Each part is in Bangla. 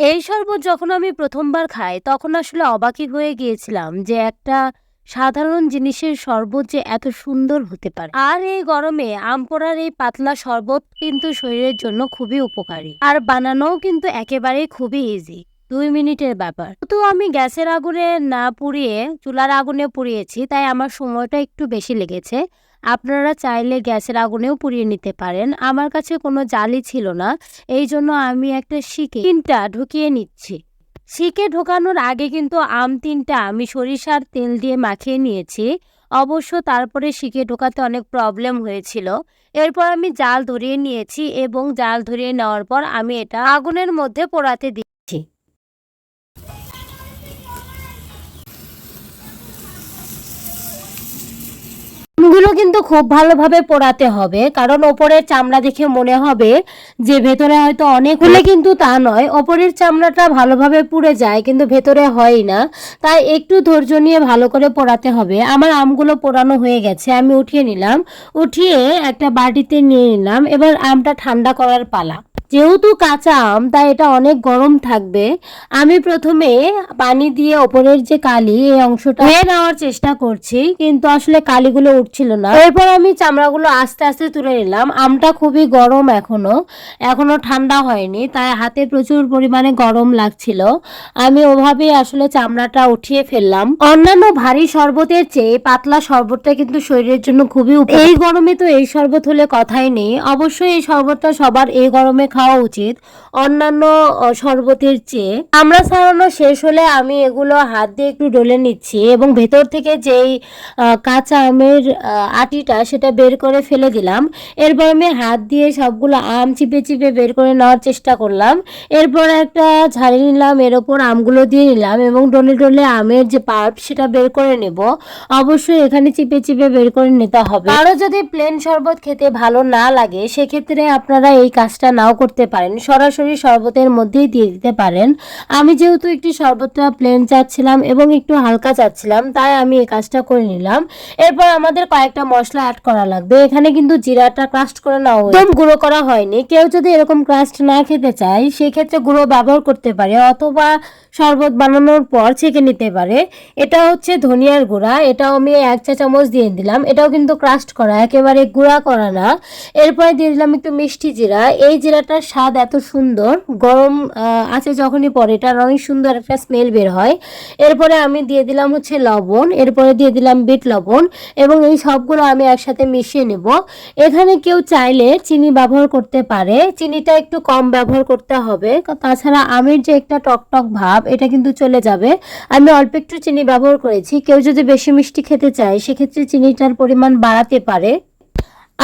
এই শরবত যখন আমি প্রথমবার খাই, তখন আসলে অবাকই হয়ে গিয়েছিলাম যে একটা সাধারণ জিনিসের শরবত যে এত সুন্দর হতে পারে। আর এই গরমে আম পোড়ার এই পাতলা শরবত কিন্তু শরীরের জন্য খুবই উপকারী। আর বানানোও কিন্তু একেবারেই খুবই ইজি দুই মিনিটের ব্যাপার। তো আমি গ্যাসের আগুনে না পুড়িয়ে, চুলার আগুনে পুড়িয়েছি, তাই আমার সময়টা একটু বেশি লেগেছে। আপনারা চাইলে গ্যাসের আগুনেও পুড়িয়ে নিতে পারেন। আমার কাছে কোনো জালি ছিল না, এই জন্য আমি একটা শিকে, তিনটা ঢুকিয়ে নিচ্ছি। শিকে ঢোকানোর আগে কিন্তু আম তিনটা, আমি সরিষার তেল দিয়ে মাখিয়ে নিয়েছি। অবশ্য তারপরে শিখে ঢোকাতে অনেক প্রবলেম হয়েছিল। এরপর আমি জাল ধরিয়ে নিয়েছি এবং জাল ধরিয়ে নেওয়ার পর আমি এটা আগুনের মধ্যে পোড়াতে দিচ্ছি। গুলো কিন্তু খুব ভালোভাবে পোড়াতে হবে। কারণ ওপরের চামড়া দেখে মনে হবে যে ভেতরে হয়তো অনেক হলে কিন্তু তা নয়। ওপরের চামড়াটা ভালোভাবে পুড়ে যায় কিন্তু ভেতরে হয় না। তাই একটু ধৈর্য নিয়ে ভালো করে পোড়াতে হবে। আমার আমগুলো পোড়ানো হয়ে গেছে, আমি উঠিয়ে নিলাম। উঠিয়ে একটা বাটিতে নিয়ে নিলাম। এবার আমটা ঠান্ডা করার পালা। যেহেতু কাঁচা আম, তাই এটা অনেক গরম থাকবে। আমি প্রথমে পানি দিয়ে ওপরের যে কালি, এই অংশটা ধুয়ে নেওয়ার চেষ্টা করছি, কিন্তু আসলে কালিগুলো উঠছিল না। এরপর আমি চামড়াগুলো আস্তে আস্তে তুলে নিলাম। আমটা খুবই গরম এখনও। এখনও ঠান্ডা হয়নি, তাই হাতে প্রচুর পরিমাণে গরম লাগছিল। আমি ওভাবেই আসলে চামড়াটা উঠিয়ে ফেললাম। অন্যান্য ভারী শরবতের চেয়ে পাতলা শরবতটা কিন্তু শরীরের জন্য খুবই এই গরমে তো এই শরবত হলে কথাই নেই। অবশ্যই এই শরবতটা সবার এই গরমে খাওয়া উচিত। অন্যান্য শরবতের চেয়ে আমরা সারানো শেষ হলে আমি এগুলো হাত দিয়ে একটু ডলে নিচ্ছি এবং ভেতর থেকে যেই কাঁচা আমের আটিটা সেটা বের করে ফেলে দিলাম। এরপর আমি হাত দিয়ে সবগুলো আম চিপে চিপে বের করে নেওয়ার চেষ্টা করলাম। এরপর একটা ঝাড়ি নিলাম, এর ওপর আমগুলো দিয়ে নিলাম এবং ডলে ডলে আমের যে পাল্প সেটা বের করে নেব। অবশ্যই এখানে চিপে চিপে বের করে নিতে হবে। আরও যদি প্লেন শরবত খেতে ভালো না লাগে, সেক্ষেত্রে আপনারা এই কাজটা নাও করতে পারেন। সরাসরি শরবতের মধ্যেই দিয়ে দিতে পারেন। আমি যেহেতু একটি শরবতটা প্লেন চাচ্ছিলাম এবং একটু হালকা চাচ্ছিলাম, তাই আমি এই কাজটা করে নিলাম। এরপর আমাদের কয়েকটা মশলা অ্যাড করা লাগবে। এখানে কিন্তু জিরাটা ক্রাস্ট করে নেওয়া একদম গুঁড়ো করা হয়নি। কেউ যদি এরকম ক্রাস্ট না খেতে চায়, সেক্ষেত্রে গুঁড়ো ব্যবহার করতে পারে অথবা শরবত বানানোর পর ছেঁকে নিতে পারে। এটা হচ্ছে ধনিয়ার গুঁড়া। এটাও আমি এক চা চামচ দিয়ে দিলাম। এটাও কিন্তু ক্রাস্ট করা, একেবারে গুঁড়া করা না। এরপরে দিয়ে দিলাম একটু মিষ্টি জিরা। এই জিরাটার স্বাদ এত সুন্দর। গরম আছে যখনই পরে, এটার অনেক সুন্দর একটা স্মেল বের হয়। এরপরে আমি দিয়ে দিলাম হচ্ছে লবণ, এরপরে দিয়ে দিলাম বিট লবণ এবং এই সবগুলো আমি একসাথে মিশিয়ে নেব। এখানে কেউ চাইলে চিনি ব্যবহার করতে পারে, চিনিটা একটু কম ব্যবহার করতে হবে। তাছাড়া আমের যে একটা টকটক ভাব, এটা কিন্তু চলে যাবে। আমি অল্প একটু চিনি ব্যবহার করেছি, কেউ যদি বেশি মিষ্টি খেতে চায়, সেক্ষেত্রে চিনিটার পরিমাণ বাড়াতে পারে।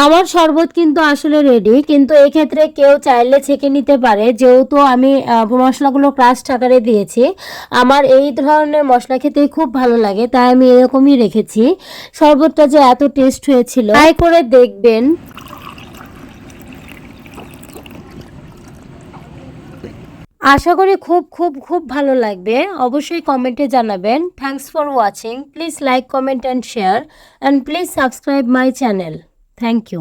আমার শরবত কিন্তু আসলে রেডি কিন্তু এক্ষেত্রে কেউ চাইলে ছেঁকে নিতে পারে। যেহেতু আমি মশলাগুলো ক্রাশ আকারে দিয়েছি, আমার এই ধরনের মশলা খেতে খুব ভালো লাগে, তাই আমি এরকমই রেখেছি। শরবতটা যে এত টেস্ট হয়েছিল ট্রাই করে দেখবেন। আশা করি খুব খুব খুব ভালো লাগবে। অবশ্যই কমেন্টে জানাবেন। Thanks for watching please like comment and share and please subscribe my channel thank you